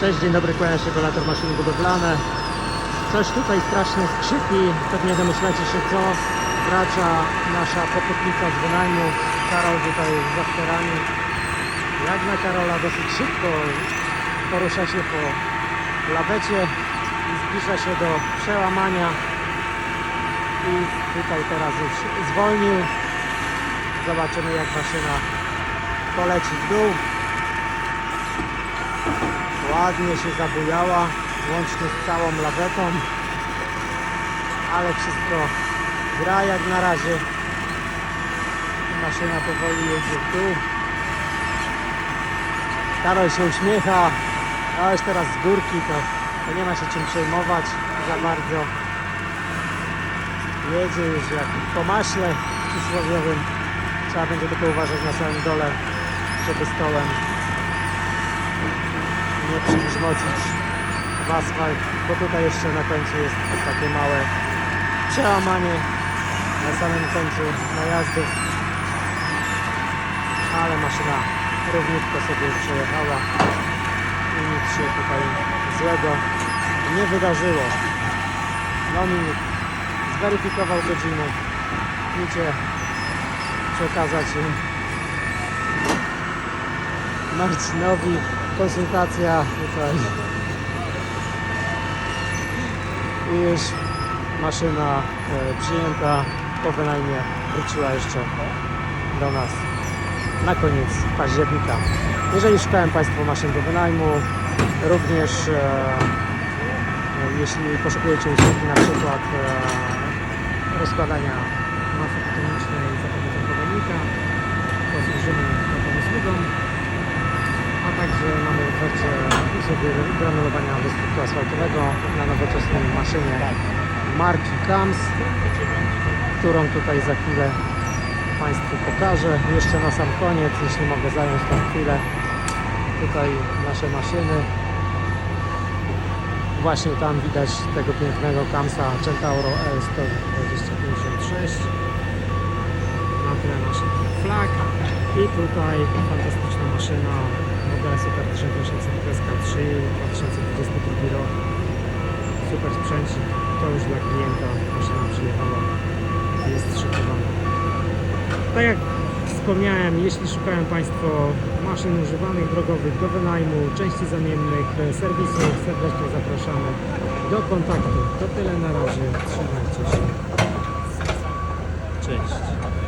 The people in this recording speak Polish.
Cześć, dzień dobry, kłania się Golator Maszyny Budowlane. Coś tutaj strasznie skrzypi, pewnie domyślacie się co. Wracza nasza poputnica z wynajmu. Karol tutaj za sterami. Jak na Karola dosyć szybko porusza się po lawecie i zbliża się do przełamania. I tutaj teraz już zwolnił. Zobaczymy jak maszyna poleci w dół. Ładnie się zabujała, łącznie z całą lawetą. Ale wszystko gra jak na razie. Maszyna powoli jedzie dół. Karol się uśmiecha. A już teraz z górki to, to nie ma się czym przejmować za bardzo. Jedzie już jak po maśle. Trzeba będzie tylko uważać na samym dole, żeby stołem nie przygrzmocić w asfalt, bo tutaj jeszcze na końcu jest takie małe przełamanie na samym końcu najazdu. Ale maszyna równiutko sobie przejechała i nic się tutaj złego nie wydarzyło. Dominik zweryfikował godzinę. Idzie przekazać Marcinowi konsultacja tutaj i już maszyna e, przyjęta po wynajmie wróciła jeszcze do nas na koniec października. Jeżeli szukają Państwo maszyn do wynajmu, również e, jeśli poszukujecie usługi na przykład e, rozkładania masy fotonicznej sposobie granulowania destruktu asfaltowego na nowoczesnej maszynie marki CAMS, którą tutaj za chwilę Państwu pokażę. Jeszcze na sam koniec, jeśli mogę zająć tą chwilę, tutaj nasze maszyny. Właśnie tam widać tego pięknego Kamsa Centauro ES 156 tyle naszych flag i tutaj fantastyczna maszyna model Super 3800 3 2022 rok. Super sprzęcik to już dla klienta maszyna przyjechała jest szykowana tak jak wspomniałem jeśli szukają Państwo maszyn używanych drogowych do wynajmu części zamiennych serwisów serdecznie zapraszamy do kontaktu. To tyle na razie. Trzymajcie się. Cześć.